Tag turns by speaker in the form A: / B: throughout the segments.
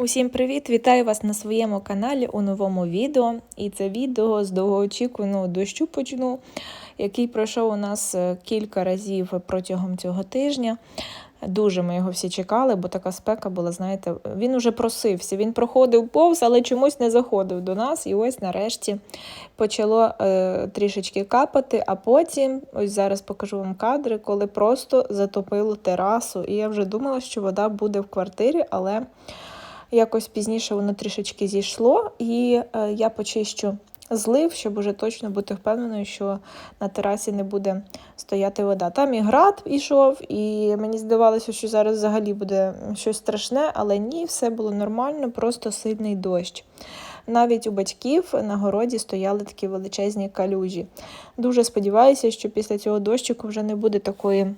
A: Усім привіт! Вітаю вас на своєму каналі у новому відео. І це відео з довгоочікуваного дощу почну, який пройшов у нас е, кілька разів протягом цього тижня. Дуже ми його всі чекали, бо така спека була, знаєте, він уже просився. Він проходив повз, але чомусь не заходив до нас. І ось нарешті почало е, трішечки капати, а потім, ось зараз покажу вам кадри, коли просто затопило терасу. І я вже думала, що вода буде в квартирі, але якось пізніше воно трішечки зійшло, і е, я почищу злив, щоб уже точно бути впевненою, що на терасі не буде стояти вода. Там і град ішов, і мені здавалося, що зараз взагалі буде щось страшне, але ні, все було нормально, просто сильний дощ. Навіть у батьків на городі стояли такі величезні калюжі. Дуже сподіваюся, що після цього дощику вже не буде такої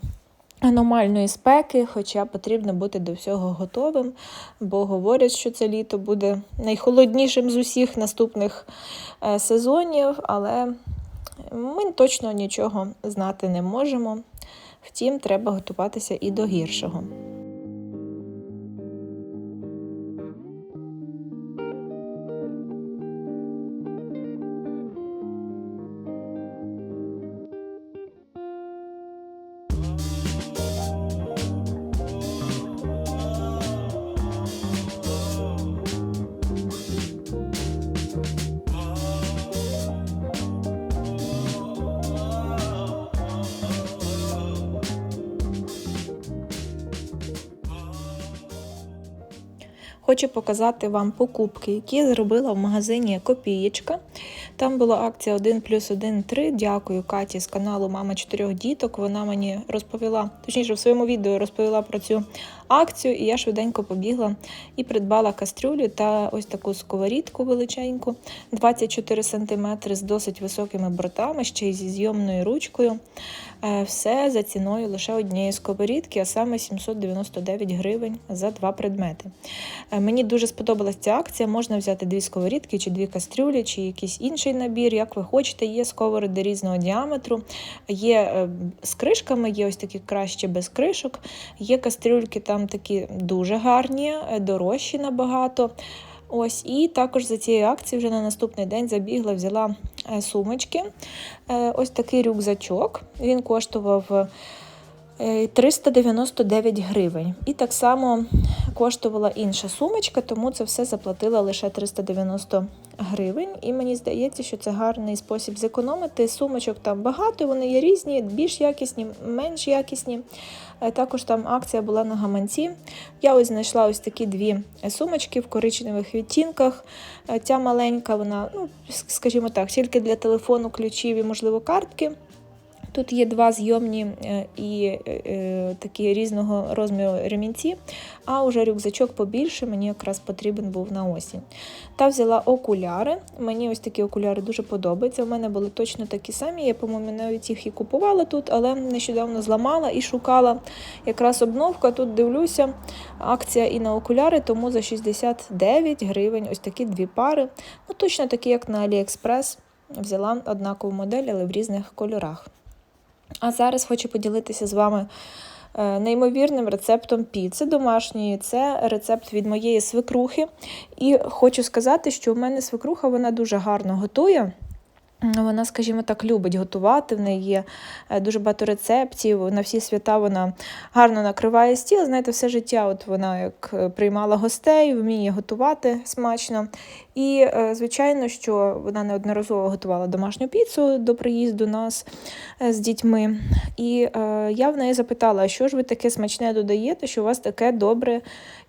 A: аномальної спеки, хоча потрібно бути до всього готовим, бо говорять, що це літо буде найхолоднішим з усіх наступних е, сезонів, але ми точно нічого знати не можемо. Втім, треба готуватися і до гіршого. Хочу показати вам покупки, які зробила в магазині Копієчка. Там була акція 1 плюс 1 3. Дякую Каті з каналу Мама чотирьох діток. Вона мені розповіла, точніше, в своєму відео розповіла про цю акцію, і я швиденько побігла і придбала кастрюлю та ось таку сковорідку величеньку, 24 см з досить високими бортами, ще й зі зйомною ручкою. Е, все за ціною лише однієї сковорідки, а саме 799 гривень за два предмети. Е, мені дуже сподобалася ця акція. Можна взяти дві сковорідки, чи дві кастрюлі, чи якийсь інший набір, як ви хочете. Є сковороди різного діаметру, є е, з кришками, є ось такі краще без кришок, є кастрюльки там такі дуже гарні, дорожчі набагато. Ось, І також за цією акцією вже на наступний день забігла, взяла сумочки. Ось такий рюкзачок. Він коштував 399 гривень. І так само коштувала інша сумочка, тому це все заплатила лише 390 гривень. І мені здається, що це гарний спосіб зекономити. Сумочок там багато, вони є різні, більш якісні, менш якісні. Також там акція була на гаманці. Я ось знайшла ось такі дві сумочки в коричневих відтінках. Ця маленька, вона, ну, скажімо так, тільки для телефону, ключів і, можливо, картки. Тут є два зйомні е, і е, е, такі різного розміру ремінці, а уже рюкзачок побільше мені якраз потрібен був на осінь. Та взяла окуляри. Мені ось такі окуляри дуже подобаються. У мене були точно такі самі. Я, по-моєму, навіть їх і купувала тут, але нещодавно зламала і шукала якраз обновка. Тут дивлюся, акція і на окуляри, тому за 69 гривень ось такі дві пари. Ну, Точно такі, як на AliExpress. Взяла однакову модель, але в різних кольорах. А зараз хочу поділитися з вами е, неймовірним рецептом піци домашньої. Це рецепт від моєї свекрухи. І хочу сказати, що в мене свекруха вона дуже гарно готує. Вона, скажімо так, любить готувати. В неї є е, дуже багато рецептів. На всі свята вона гарно накриває стіл. Знаєте, все життя от вона як е, приймала гостей, вміє готувати смачно. І, е, звичайно, що вона неодноразово готувала домашню піцу до приїзду нас з дітьми. І я в неї запитала, що ж ви таке смачне додаєте, що у вас таке добре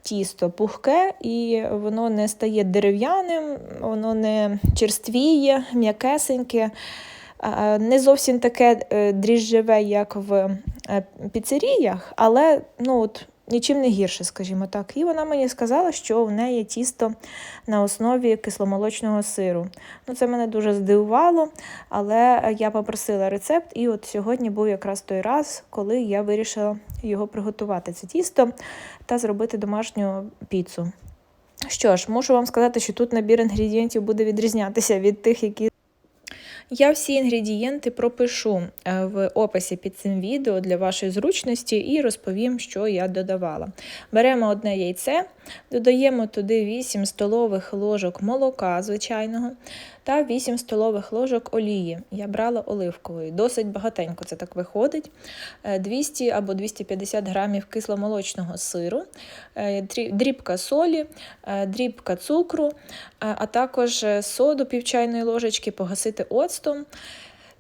A: тісто, пухке, і воно не стає дерев'яним, воно не черствіє, м'якесеньке. Не зовсім таке е, дріжджеве, як в е, піцеріях, але ну, от, нічим не гірше, скажімо так. І вона мені сказала, що в неї тісто на основі кисломолочного сиру. Ну, Це мене дуже здивувало, але я попросила рецепт, і от сьогодні був якраз той раз, коли я вирішила його приготувати, це тісто, та зробити домашню піцу. Що ж, можу вам сказати, що тут набір інгредієнтів буде відрізнятися від тих, які Я всі інгредієнти пропишу е, в описі під цим відео для вашої зручності і розповім, що я додавала. Беремо одне яйце, додаємо туди 8 столових ложок молока звичайного та 8 столових ложок олії. Я брала оливкової. Досить багатенько це так виходить. Е, 200 або 250 грамів кисломолочного сиру, е, дрібка солі, е, дрібка цукру, е, а також е, соду пів чайної ложечки погасити оцтом.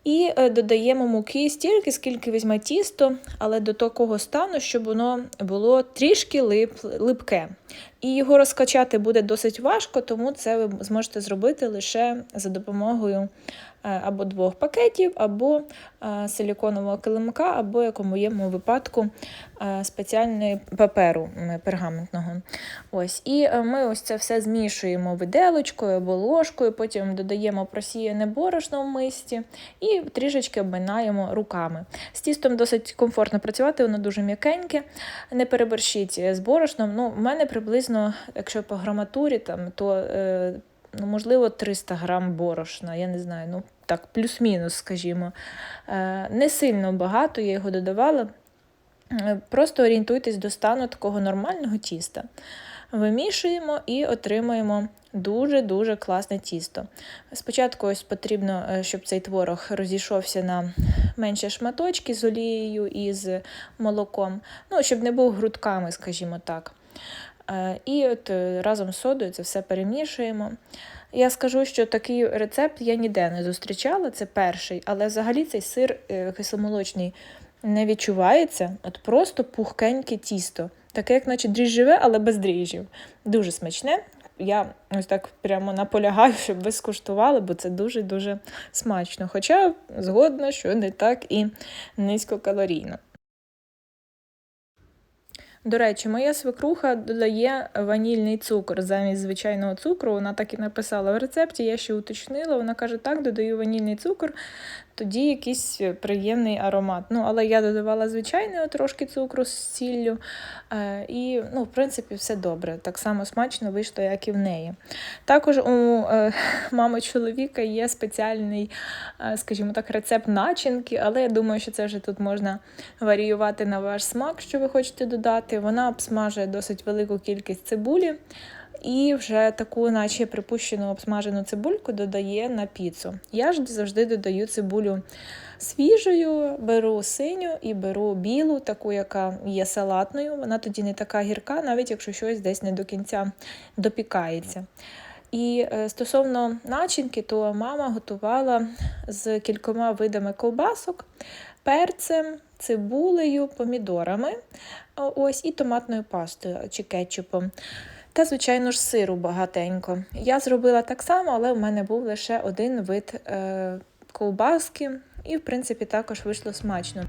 A: І е, додаємо муки стільки, скільки візьме тісто, але до такого стану, щоб воно було трішки лип, липке. І його розкачати буде досить важко, тому це ви зможете зробити лише за допомогою або двох пакетів, або е, силіконового килимка, або як у моєму випадку е, спеціальної паперу пергаментного. Ось. І е, ми ось це все змішуємо виделочкою або ложкою, потім додаємо просіяне борошно в мисці і трішечки обминаємо руками. З тістом досить комфортно працювати, воно дуже м'якеньке. Не переборщіть з борошном. Ну, в мене приблизно, якщо по граматурі, там, то е, ну, можливо 300 грам борошна. Я не знаю, ну так, плюс-мінус, скажімо. Е, не сильно багато, я його додавала. Е, Просто орієнтуйтесь до стану такого нормального тіста. Вимішуємо і отримуємо дуже-дуже класне тісто. Спочатку ось потрібно, е, щоб цей творог розійшовся на менші шматочки з олією і з молоком, ну, щоб не був грудками, скажімо так. І от разом з содою це все перемішуємо. Я скажу, що такий рецепт я ніде не зустрічала, це перший, але взагалі цей сир е, кисломолочний не відчувається, от просто пухкеньке тісто. Таке, як наче дріжджеве, але без дріжджів. Дуже смачне. Я ось так прямо наполягаю, щоб ви скуштували, бо це дуже-дуже смачно. Хоча згодна, що не так і низькокалорійно. До речі, моя свекруха додає ванільний цукор замість звичайного цукру. Вона так і написала в рецепті, я ще уточнила. Вона каже, так, додаю ванільний цукор, тоді якийсь приємний аромат. Ну, але я додавала звичайний трошки цукру з сіллю. Е, і, ну, в принципі, все добре. Так само смачно вийшло, як і в неї. Також у е, мами чоловіка є спеціальний, е, скажімо так, рецепт начинки, але я думаю, що це вже тут можна варіювати на ваш смак, що ви хочете додати. Вона обсмажує досить велику кількість цибулі. І вже таку, наче припущену обсмажену цибульку додає на піцу. Я ж завжди додаю цибулю свіжою, беру синю і беру білу, таку, яка є салатною. Вона тоді не така гірка, навіть якщо щось десь не до кінця допікається. І е, стосовно начинки, то мама готувала з кількома видами ковбасок, перцем, цибулею, помідорами, ось і томатною пастою чи кетчупом. Та, звичайно ж, сиру багатенько. Я зробила так само, але в мене був лише один вид е, ковбаски, і, в принципі, також вийшло смачно.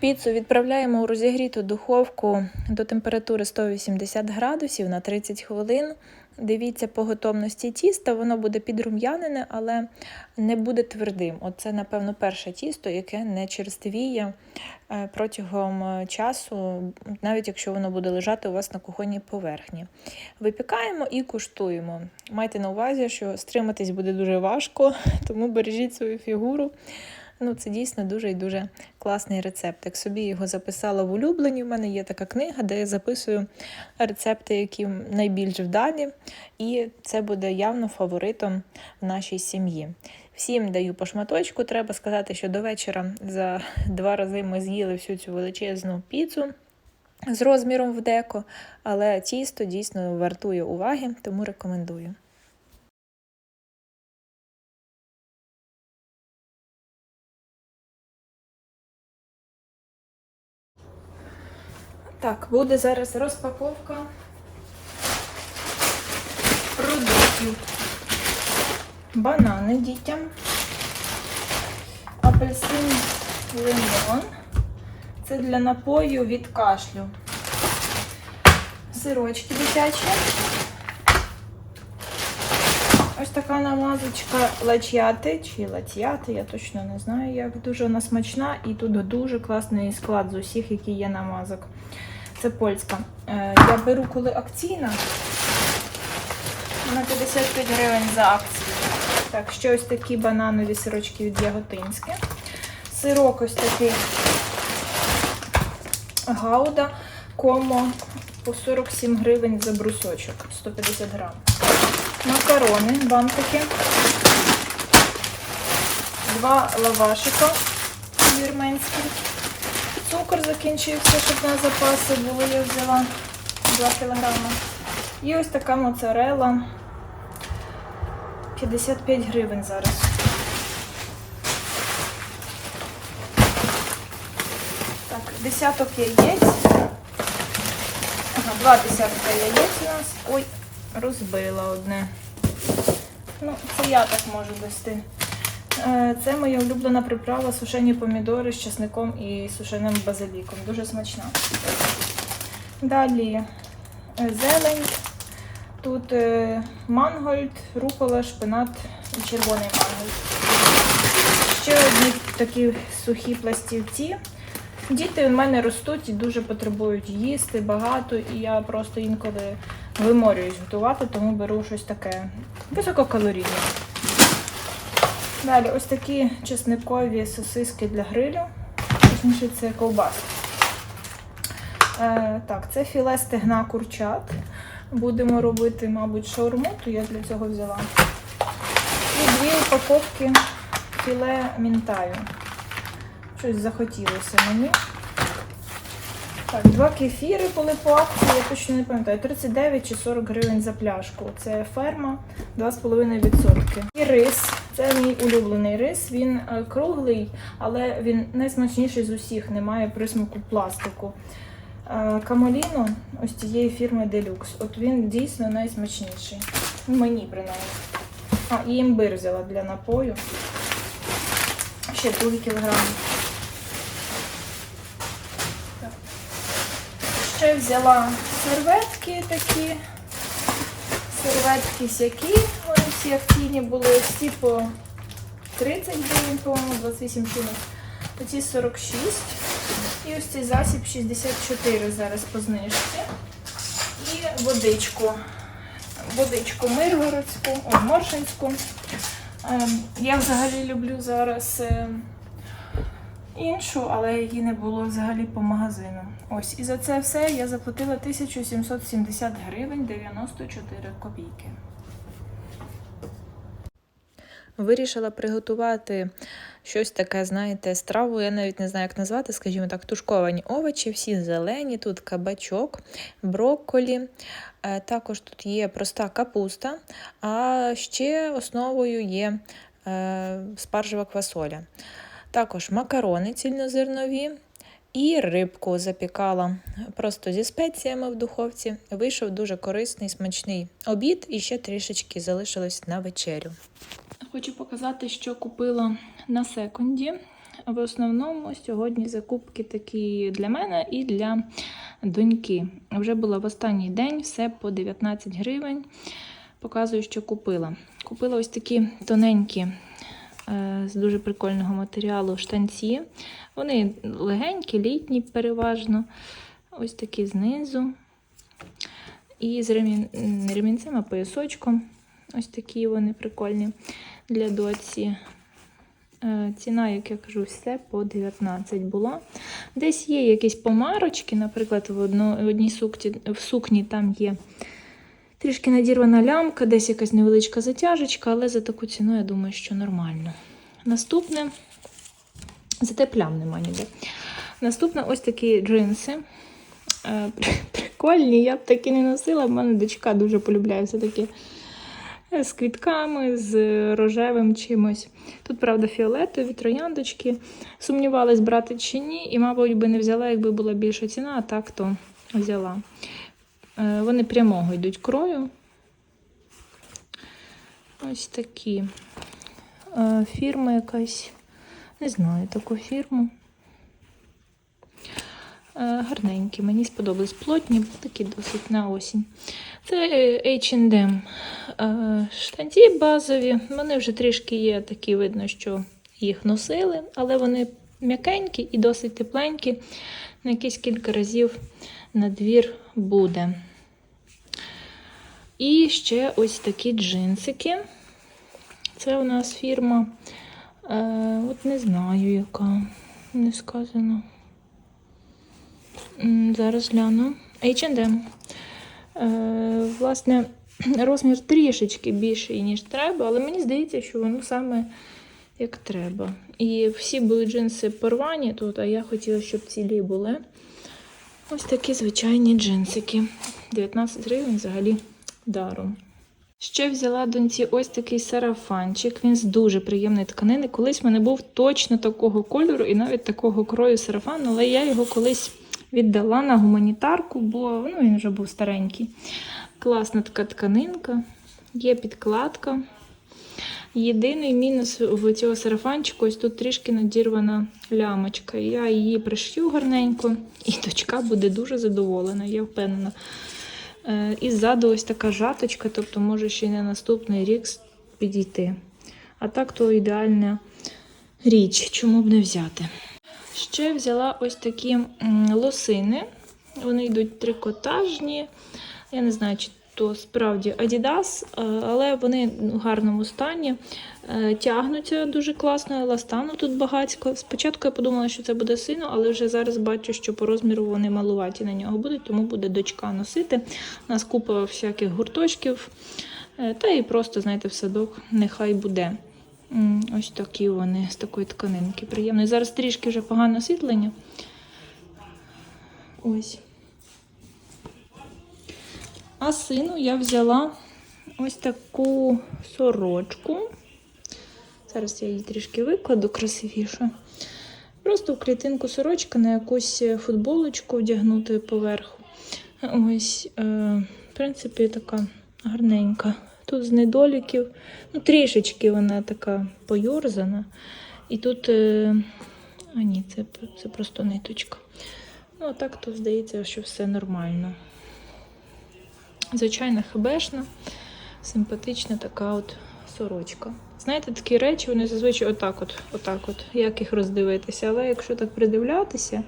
A: Піцу відправляємо у розігріту духовку до температури 180 градусів на 30 хвилин. Дивіться по готовності тіста, воно буде підрум'янене, але не буде твердим. Оце, напевно, перше тісто, яке не черствіє е, протягом е, часу, навіть якщо воно буде лежати у вас на кухонній поверхні. Випікаємо і куштуємо. Майте на увазі, що стриматись буде дуже важко, тому бережіть свою фігуру. Ну, це дійсно дуже і дуже класний рецепт. Як собі його записала в улюблені, в мене є така книга, де я записую рецепти, які найбільш вдалі, і це буде явно фаворитом в нашій сім'ї. Всім даю по шматочку. Треба сказати, що до вечора за два рази ми з'їли всю цю величезну піцу з розміром в деко, але тісто дійсно вартує уваги, тому рекомендую. Так, буде зараз розпаковка продуктів. Банани дітям, апельсин лимон. Це для напою від кашлю. Сирочки дитячі. Ось така намазочка лачяти чи латяти, я точно не знаю, як дуже вона смачна і тут дуже класний склад з усіх, які є намазок. Це польська. Е, Я беру, коли акційна. На 55 гривень за акцію. Так, ще ось такі бананові сирочки від Яготинське. Сирок ось такий гауда, комо по 47 гривень за брусочок, 150 грам. Макарони, бантики. Два лавашика вірменські. Цукор закінчився, щоб на запаси були, я взяла 2 кілограми. І ось така моцарела. 55 гривень зараз. Так, десяток яєць. Ага, два десятка яєць у нас. Ой, розбила одне. Ну, це я так можу вести. Е, Це моя улюблена приправа сушені помідори з часником і сушеним базиліком. Дуже смачна. Далі е, зелень. Тут е, мангольд, рукола, шпинат і червоний мангольд. Ще одні такі сухі пластівці. Діти в мене ростуть і дуже потребують їсти багато, і я просто інколи виморююсь готувати, тому беру щось таке висококалорійне. Далі ось такі чесникові сосиски для грилю. Точніше, це ковбаски. Е, так, це філе стегна курчат. Будемо робити, мабуть, шаурму, то я для цього взяла. І дві упаковки філе мінтаю. Щось захотілося мені. Так, два кефіри були по акції, я точно не пам'ятаю, 39 чи 40 гривень за пляшку. Це ферма 2,5%. І рис. Це мій улюблений рис. Він е, круглий, але він найсмачніший з усіх, немає присмаку пластику. Е, Камоліно ось цієї фірми Deluxe. От він дійсно найсмачніший. Мені принаймні. А, і імбир взяла для напою. Ще другий кілограм. Ще взяла серветки такі. Серветки всякі. Всі акційні були всі по 30 гривень, по-моєму, 28 чимось. Оці 46. І ось цей засіб 64 зараз по знижці. І водичку. Водичку миргородську, о, моршинську. Ем, Я взагалі люблю зараз ем, іншу, але її не було взагалі по магазину. Ось, і за це все я заплатила 1770 гривень 94 копійки. Вирішила приготувати щось таке, знаєте, страву. Я навіть не знаю, як назвати, скажімо так, тушковані овочі, всі зелені, тут кабачок, брокколі. Е, Також тут є проста капуста, а ще основою є е, спаржева квасоля. Також макарони цільнозернові і рибку запікала просто зі спеціями в духовці. Вийшов дуже корисний, смачний обід і ще трішечки залишилось на вечерю. Хочу показати, що купила на секунді. в основному сьогодні закупки такі для мене і для доньки. Вже була в останній день, все по 19 гривень. Показую, що купила. Купила ось такі тоненькі е, з дуже прикольного матеріалу штанці. Вони легенькі, літні, переважно. Ось такі знизу. І з ремін... ремінцем, а поясочком. Ось такі вони прикольні для доці. Е, Ціна, як я кажу, все по 19 була. Десь є якісь помарочки, наприклад, в, одно, в одній сукні, в сукні там є трішки надірвана лямка, десь якась невеличка затяжечка, але за таку ціну, я думаю, що нормально. Наступне, зате плям нема ніде. Наступне ось такі джинси. Е, Прикольні, я б такі не носила, в мене дочка дуже полюбляє все таке е, з квітками, з рожевим чимось. Тут, правда, фіолетові, трояндочки. Сумнівалась, брати чи ні, і, мабуть, би не взяла, якби була більша ціна, а так то взяла. Е, Вони прямого йдуть крою. Ось такі. Е, Фірма якась, не знаю таку фірму. Е, Гарненькі, мені сподобались плотні, такі досить на осінь. Це е, H&M е, штанці базові. Вони вже трішки є, такі видно, що їх носили, але вони м'якенькі і досить тепленькі. На якісь кілька разів на двір буде. І ще ось такі джинсики. Це у нас фірма. Е, от не знаю, яка. Не сказано. Зараз гляну. H&M. Е, власне, розмір трішечки більший, ніж треба, але мені здається, що воно саме як треба. І всі були джинси порвані тут, а я хотіла, щоб цілі були. Ось такі звичайні джинсики. 19 гривень взагалі даром. Ще взяла доньці ось такий сарафанчик. Він з дуже приємної тканини. Колись в мене був точно такого кольору і навіть такого крою сарафан, але я його колись віддала на гуманітарку, бо ну, він вже був старенький. Класна така тканинка, є підкладка. Єдиний мінус в цього сарафанчику, ось тут трішки надірвана лямочка. Я її пришью гарненько, і дочка буде дуже задоволена, я впевнена. Е, І ззаду ось така жаточка, тобто може ще й на наступний рік підійти. А так то ідеальна річ, чому б не взяти. Ще взяла ось такі лосини. Вони йдуть трикотажні. Я не знаю, чи то справді Adidas, е, але вони в гарному стані. Е, Тягнуться дуже класно, еластану тут багатько. Спочатку я подумала, що це буде сино, але вже зараз бачу, що по розміру вони малуваті на нього будуть, тому буде дочка носити. У нас купа всяких гурточків. Е, Та і просто, знаєте, в садок нехай буде. Ось такі вони з такої тканинки. Приємно. І зараз трішки вже погане освітлення. Ось. А сину я взяла ось таку сорочку. Зараз я її трішки викладу красивіше. Просто в клітинку сорочка на якусь футболочку вдягнути поверху. Ось, е, в принципі, така гарненька. Тут з недоліків, ну, трішечки вона така пойорзана. І тут, е, а ні, це, це просто ниточка. Ну, а так то здається, що все нормально. Звичайна хебешна, симпатична така от сорочка. Знаєте, такі речі, вони зазвичай отак от, отак от, як їх роздивитися. Але якщо так придивлятися,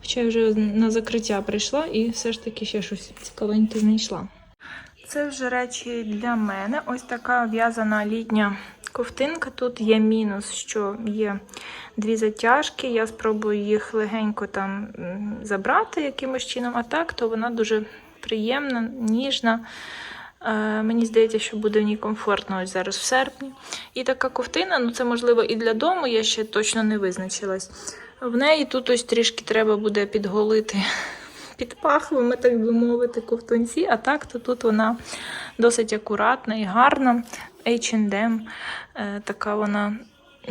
A: хоча я вже на закриття прийшла і все ж таки ще щось цікавеньке знайшла. Це вже речі для мене. Ось така в'язана літня ковтинка. Тут є мінус, що є дві затяжки. Я спробую їх легенько там забрати якимось чином, а так, то вона дуже приємна, ніжна. Е, Мені здається, що буде в ній комфортно ось зараз в серпні. І така ковтина, ну це можливо і для дому, я ще точно не визначилась. В неї тут ось трішки треба буде підголити під пахвами, так би мовити, ковтунці, а так то тут вона досить акуратна і гарна. H&M, така вона.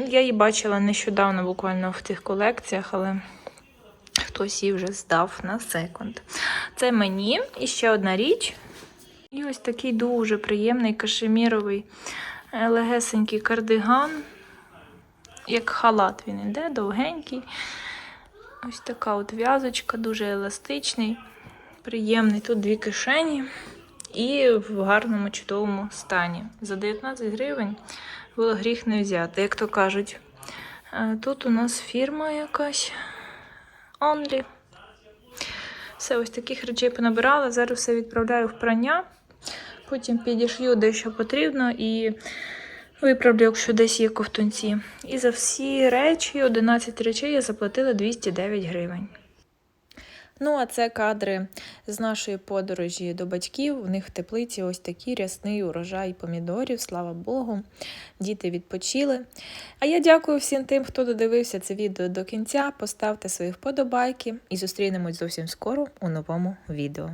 A: Я її бачила нещодавно, буквально в тих колекціях, але хтось її вже здав на секунд. Це мені. І ще одна річ. І ось такий дуже приємний кашеміровий е, легесенький кардиган. як халат він іде, довгенький. Ось така от в'язочка, дуже еластичний, приємний. Тут дві кишені і в гарному чудовому стані. За 19 гривень було гріх не взяти, як то кажуть. Е, Тут у нас фірма якась Only. Все, ось таких речей понабирала. Зараз все відправляю в прання. Потім підішью дещо потрібно і виправлю, якщо десь є ковтунці. І за всі речі, 11 речей, я заплатила 209 гривень. Ну, а це кадри з нашої подорожі до батьків. У них в теплиці ось такий рясний урожай помідорів, слава Богу. Діти відпочили. А я дякую всім тим, хто додивився це відео до кінця. Поставте свої вподобайки і зустрінемось зовсім скоро у новому відео.